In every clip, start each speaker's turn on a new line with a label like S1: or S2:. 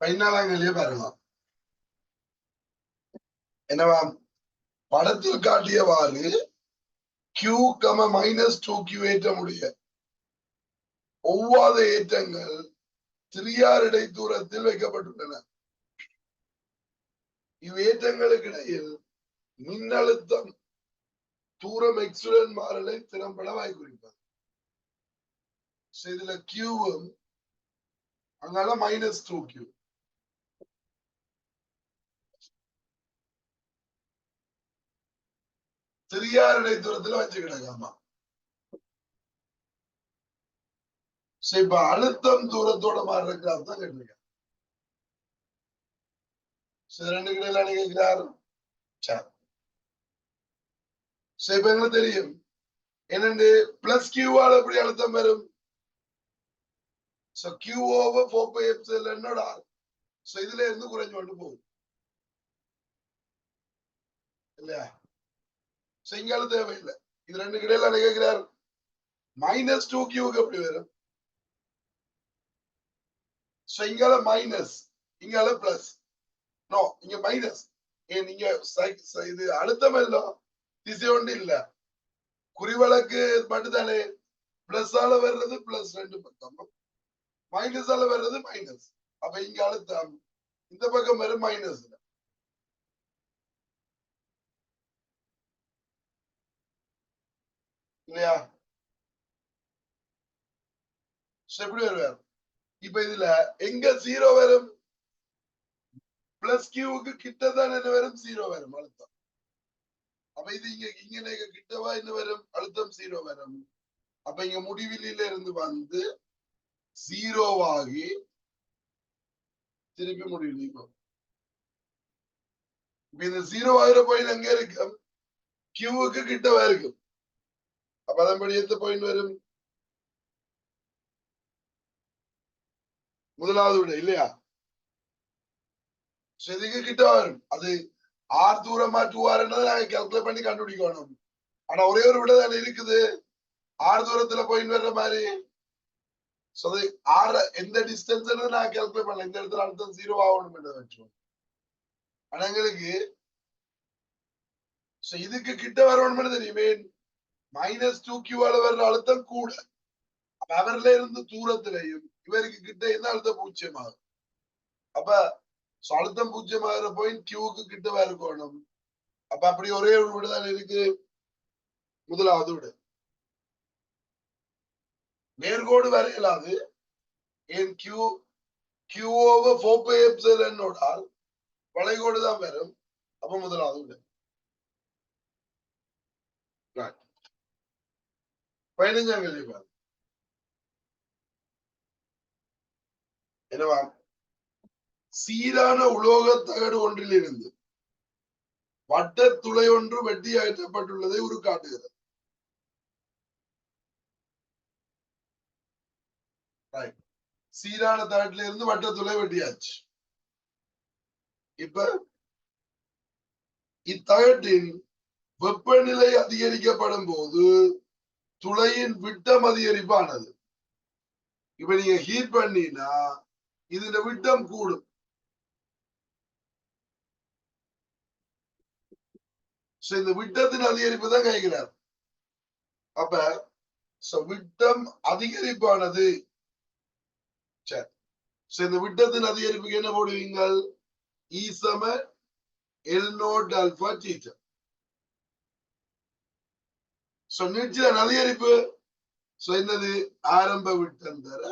S1: பதினாலாம் கேள்வியை பாருங்க. என்னவா? படத்தில் காட்டியவாறு கியூ கம மைனஸ் டூ கியூ ஏற்றமுடைய ஒவ்வாத ஏற்றங்கள் திரியார் இடை தூரத்தில் வைக்கப்பட்டுள்ளன. இவ்வேற்றங்களுக்கு இடையில் மின்னழுத்தம் தூரம் எக்ஸுடன் மாறலை திறம்பட வாய் குறிப்பது இதுல கியூவும் அதனால மைனஸ் டூ கியூ திரியார் இடை தூரத்துல வச்சுக்கிடாமா சரி இப்ப அழுத்தம் தூரத்தோட மாறுற கிராஃப் தான் கேட்டிருக்கேன் சரி ரெண்டு கிடையில கேட்கிறார் சரி சரி இப்ப எங்களுக்கு தெரியும் என்னண்டு பிளஸ் கியூவால எப்படி அழுத்தம் வரும் so Q over four pi epsilon என்னோட ஆர் சோ இதுல இருந்து குறைஞ்சு கொண்டு போகும் இல்லையா சோ தேவையில்லை. இது ரெண்டு கிடையில கேட்கிறார் மைனஸ் டூ கியூக்கு எப்படி வரும்? சோ இங்கால மைனஸ் இங்கால பிளஸ் நோ இங்க மைனஸ் ஏ நீங்க இது அழுத்தம் எல்லாம் திசை ஒன்று இல்ல. குறிவழக்கு மட்டும்தானே. பிளஸ் ஆல வர்றது பிளஸ் ரெண்டு பக்கம். மைனஸ் ஆல வர்றது மைனஸ் அப்ப இங்க அழுத்தம். இந்த பக்கம் வரும் மைனஸ் இல்லையா? எப்படி வருவார்? இப்ப இதுல எங்க ஜீரோ வரும்? பிளஸ் கியூவுக்கு கிட்டதான் என்ன வரும்? ஜீரோ வரும் அழுத்தம். அப்ப இது இங்க இங்க கிட்டவா என்ன வரும்? அழுத்தம் ஜீரோ வரும். அப்ப இங்க முடிவிலில இருந்து வந்து ஜீரோவாகி திருப்பி முடிவிலி இப்ப இந்த ஜீரோ ஆகிற பாயிண்ட் எங்க இருக்கும்? கியூவுக்கு கிட்டவா இருக்கும். அப்ப அதன்படி எந்த பாயிண்ட் வரும் முதலாவது விட இல்லையா செதுக்கு இதுக்கு கிட்ட வரும் அது ஆர் தூரமா டூ நாங்க கேல்குலேட் பண்ணி கண்டுபிடிக்கணும் ஆனா ஒரே ஒரு விட தானே இருக்குது ஆறு தூரத்துல பாயிண்ட் வர்ற மாதிரி சோ அது ஆறு எந்த டிஸ்டன்ஸ் நான் கேல்குலேட் பண்ணல இந்த இடத்துல அழுத்தம் ஜீரோ ஆகணும் வச்சோம் ஆனா எங்களுக்கு இதுக்கு கிட்ட வரணும்னு தெரியுமே மைனஸ் டூ கியூவால வர்ற அழுத்தம் கூட. அப்ப அவர்ல இருந்து தூரத்திலையும் இவருக்கு கிட்ட என்ன அழுத்தம் பூஜ்ஜியமாகும் அப்ப அழுத்தம் பூஜ்ஜியமாகிற பாயிண்ட் கியூவுக்கு கிட்டவா இருக்கணும். அப்ப அப்படி ஒரே ஒரு விட இருக்கு. முதலாவது விட நேர்கோடு வரையலாது. ஏன் Q Q over four pi epsilon என்னோடால் வளைகோடு தான் வரும். அப்ப முதலாவது விட பதினஞ்சாம் கேள்வி பாரு. என்னவா? சீரான உலோகத்தகடு ஒன்றிலிருந்து வட்ட துளை ஒன்று வெட்டி அகற்றப்பட்டுள்ளதை ஒரு காட்டுகிறது. சீரான தகட்டில இருந்து வட்ட துளை வெட்டியாச்சு. இப்ப இத்தகட்டின் வெப்பநிலை அதிகரிக்கப்படும் போது துளையின் விட்டம் அதிகரிப்பானது. இப்ப நீங்க ஹீட் பண்ணினா இதுல விட்டம் கூடும். இந்த விட்டத்தின் அதிகரிப்பு தான் கேட்கிறார். அப்ப விட்டம் அதிகரிப்பானது. சரி. இந்த விட்டத்தின் அதிகரிப்புக்கு என்ன போடுவீங்கள்? ஈ சம L naught alpha teacher so நீட்சியின் அதிகரிப்பு சோ என்னது? ஆரம்ப விட்டம் தர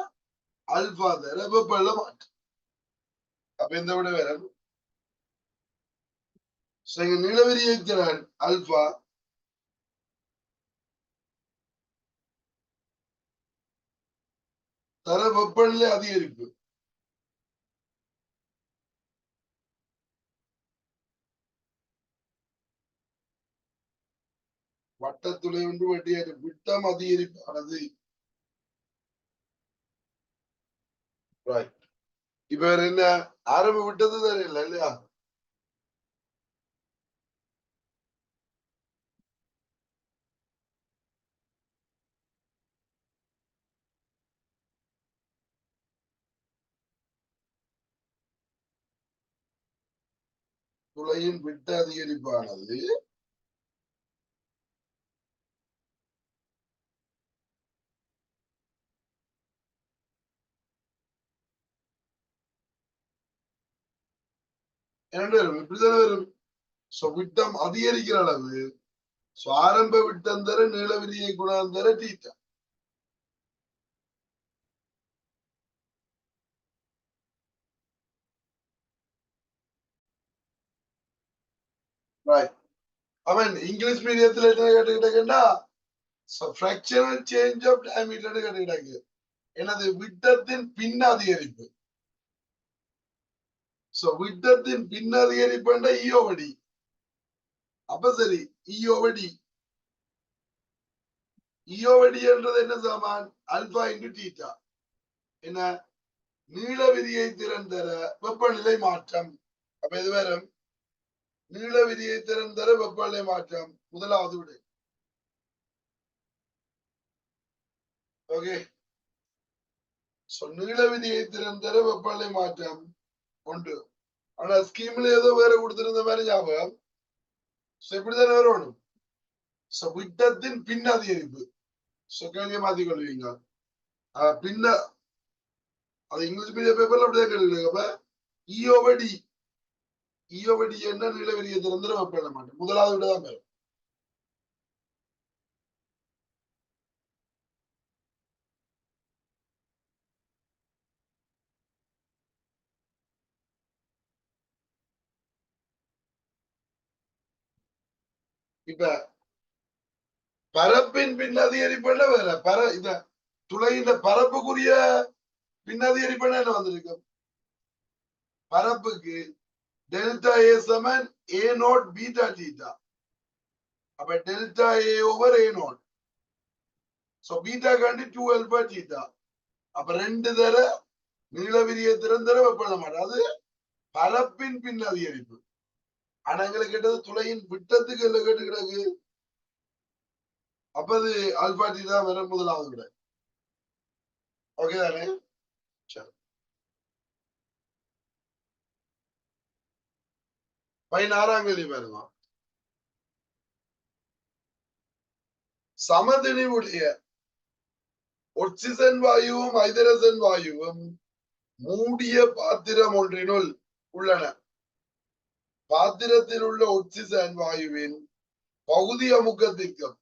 S1: அல்பா தர வெப்பல்ல மாற்று அப்ப இந்த விட வேற. நிலவரி இருக்கிறான் அல்பா தர வெப்பநிலை அதிகரிப்பு. வட்டத்துளை ஒன்று வெட்டியது. விட்டம் அதிகரிப்பானது. இப்ப என்ன? ஆரம்ப விட்டது தெரியல இல்லையா? துளையின் விட்ட அதிகரிப்பானது. இரண்டு வரும் இப்படிதானே வரும் சோ விட்டம் அதிகரிக்கிற அளவு சோ ஆரம்ப விட்டம் தர நீள விரியை குணம் தர தீட்டா அவன் இங்கிலீஷ் மீடியத்துல என்ன கேட்டுக்கிட்டாங்கன்னா ஃபிராக்சனல் சேஞ்ச் ஆஃப் டயமீட்டர் கேட்டுக்கிட்டாங்க. எனது விட்டத்தின் பின் அதிகரிப்பு. சோ விட்டத்தின் பின் அதிகரிப்புன்ற ஈயோவடி. அப்ப சரி ஈயோவடி. ஈயோவடி என்றது என்ன சாமான்? Alpha into theta. என்ன? நீள விதியை திறன் தர வெப்பநிலை மாற்றம். அப்ப இது வரும்? நீள விதியை திறன் தர வெப்பநிலை மாற்றம். முதலாவது விடை. ஓகே சோ நீள விதியை திறன் தர வெப்பநிலை மாற்றம். உண்டு ஆனா ஸ்கீம்ல ஏதோ வேற கொடுத்திருந்த மாதிரி ஞாபகம் சோ இப்படிதானே வரணும் சோ விட்டத்தின் பின் அதிகரிப்பு சோ கேள்வியை மாத்திக் கொள்வீங்க ஆஹ் பின்ன அது இங்கிலீஷ் மீடியம் பேப்பர்ல அப்படியே கேள்வி அப்ப ஈயோவடி ஈயோவடி என்ன நிலவரிய திறந்திர வெப்பநிலை மாற்றம் முதலாவது விட தான் வரும் இப்ப பரப்பின் பின் அதிகரிப்புல வேற. பர இத துளையில பரப்புக்குரிய பின் அதிகரிப்புல என்ன வந்திருக்கு? பரப்புக்கு டெல்டா ஏ சமன் ஏ நோட் பீட்டா டீட்டா அப்ப delta A over A naught so beta காண்டி டூ எல்பா டீட்டா அப்ப ரெண்டு தர நீளவிரிய திறந்தர வெப்பநிலை மாட்டேன் அது பரப்பின் பின் அதிகரிப்பு ஆனா எங்களுக்கு கேட்டது துளையின் விட்டத்துக்கு எல்லாம் கேட்டு கிடக்கு அப்ப அது ஆல்பா தான் வர முதலாவது விட. ஓகே தானே? பதினாறாம் கேள்வி பாருங்க. சமதிணிவுடைய ஒட்சிசன் வாயுவும் ஹைதரசன் வாயுவும் மூடிய பாத்திரம் ஒன்றினுள் உள்ளன. பாத்திரத்தில் உள்ள ஒட்சிசன் வாயுவின் பகுதி அமுக்கத்திற்கும்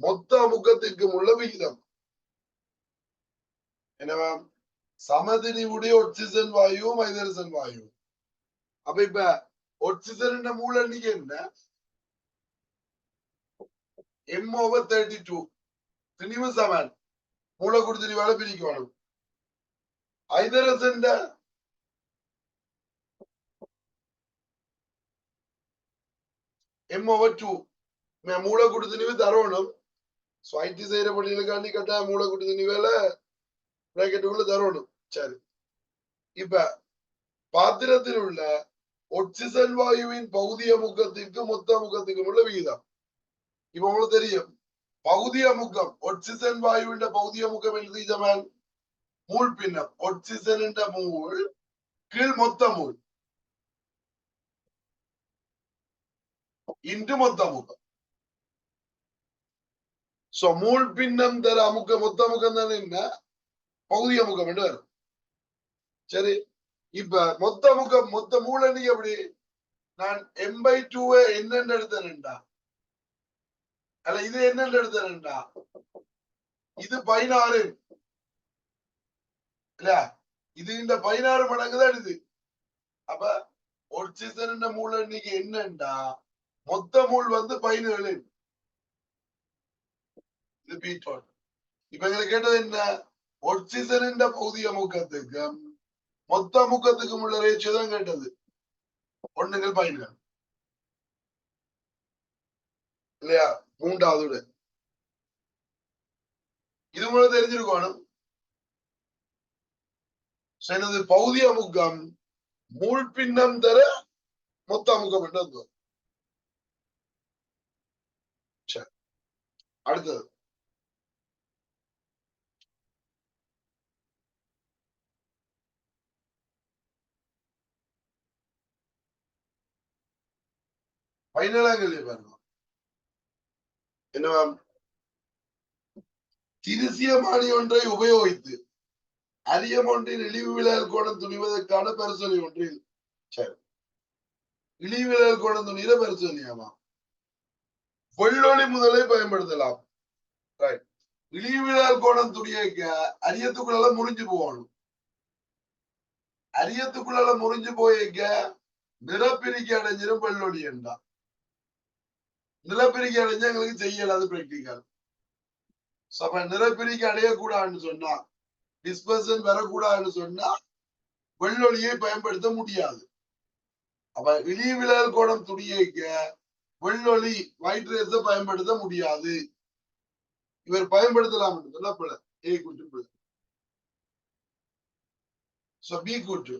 S1: மொத்த அமுக்கத்திற்கும் உள்ள விகிதம். என்ன சமதிரிவுடைய ஒக்சிசன் வாயுவும் ஹைதரசன் வாயுவும் அப்ப இப்ப ஒக்சிசன் மூல எண்ணிக்கை என்ன? எம் ஓவர் தேர்ட்டி டூ திணிவு சமன். மூலக்கூறு திணிவால பிரிக்கணும். ஹைதரசன் எம் ஓவர் டூ மூலக்கூறு திணிவு தரணும். ஸ்வைட்டி செய்யற பள்ளிகளுக்காண்டி கட்டாய மூலக்கூறு திணிவேல பிராக்கெட்டுக்குள்ள தரணும். சரி. இப்ப பாத்திரத்தில் உள்ள ஒட்சிசன் வாயுவின் பகுதிய முக்கத்திற்கு மொத்த முக்கத்திற்கும் உள்ள விகிதம். இப்ப உங்களுக்கு தெரியும். பகுதிய முக்கம் ஒட்சிசன் வாயுவின் பகுதிய முக்கம் எழுதி மூல் பின்னம் ஒட்சிசன் மூல் கீழ் மொத்த மூல் இன்று மொத்த முகம். சோ மூல் பின்னம் தர அமுக்க மொத்த முகம் தானே என்ன? பகுதி அமுகம் என்று வரும். சரி இப்ப மொத்த முகம் மொத்த மூல எண்ணிக்கை எப்படி? நான் எம் பை டூவை என்னென்று எடுத்தேன்டா அல்ல இது என்னென்று எடுத்தேன்டா இது பதினாறு. இல்ல இது இந்த பதினாறு மடங்கு தான் இது. அப்ப ஒட்சிசன் மூல எண்ணிக்கை என்னண்டா மொத்த முள் வந்து பதினேழு இது பீட்டோன் இப்ப எங்களை கேட்டது என்ன? ஒட்சிசனின் பகுதி முக்கத்துக்கும் மொத்த முக்கத்துக்கும் உள்ள ரேச்சு தான் கேட்டது. ஒண்ணுங்கள் பயன்கள் இல்லையா? மூன்றாவது இது மூலம் தெரிஞ்சிருக்கணும் எனது பகுதி முக்கம் மூல் பின்னம் தர மொத்த அமுக்கம் என்று வந்தோம் சரி அடுத்தது. பதினேழாம் கேள்வி பாருங்க என்ன ஒன்றை உபயோகித்து அரியம் ஒன்றின் இழிவு விளையல் கோணம் துணிவதற்கான பரிசோதனை ஒன்றில். சரி. இழிவு விளையல் கோணம் துணிய பரிசோதனையாமா? வெள்ளொளி முதலை பயன்படுத்தலாம். ரைட் இழிவு கோணம் துணியக்க அரியத்துக்குள்ள முறிஞ்சு போகணும். அரியத்துக்குள்ள முறிஞ்சு போயிருக்க நிலப்பிரிக்கை அடைஞ்சிடும் வெள்ளொளி என்றா நிலப்பிரிக்கை அடைஞ்சா எங்களுக்கு செய்யலாது பிராக்டிக்கல் அப்ப நிலப்பிரிக்கை அடையக்கூடாதுன்னு சொன்னா டிஸ்பர்சன் வரக்கூடாதுன்னு சொன்னா வெள்ளொளியை பயன்படுத்த முடியாது. அப்ப இழிவிழல் கோணம் துணியைக்க வெள்ளொளி ஒயிட் ரேஸ பயன்படுத்த முடியாது. இவர் பயன்படுத்தலாம் சொன்னா பிள்ளை ஏ கூட்டு பி கூற்று.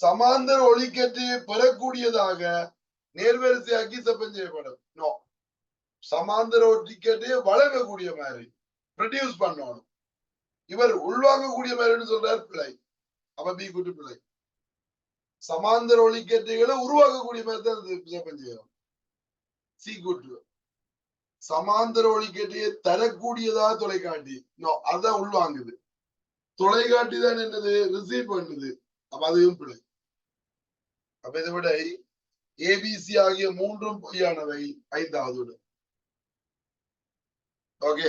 S1: சமாந்தர ஒளிக்கற்று பெறக்கூடியதாக நேர்வரிசையாக்கி செப்பம் செய்யப்படும். நோ சமாந்தர ஒளிக்கற்றையை வழங்கக்கூடிய மாதிரி ப்ரொடியூஸ் பண்ணணும். இவர் உள்வாங்கக்கூடிய மாதிரின்னு சொல்றார் பிள்ளை. அப்ப பி கூட்டு பிள்ளை. சமாந்தர ஒளிக்கற்றைகளை உருவாக்கக்கூடிய மாதிரி தான் இது செப்பம் செய்யணும். சமாந்தர ஒளிக்கற்றையை தரக்கூடியதா தொலைக்காட்டி. அதான் உள்வாங்குது. தொலைக்காட்டி தான் என்னது? ரிசீவ் பண்ணுது. அப்ப அதுவும் பிழை. அப்ப இதை விட ஏபிசி ஆகிய மூன்றும் பொய்யானவை. ஐந்தாவது ஓகே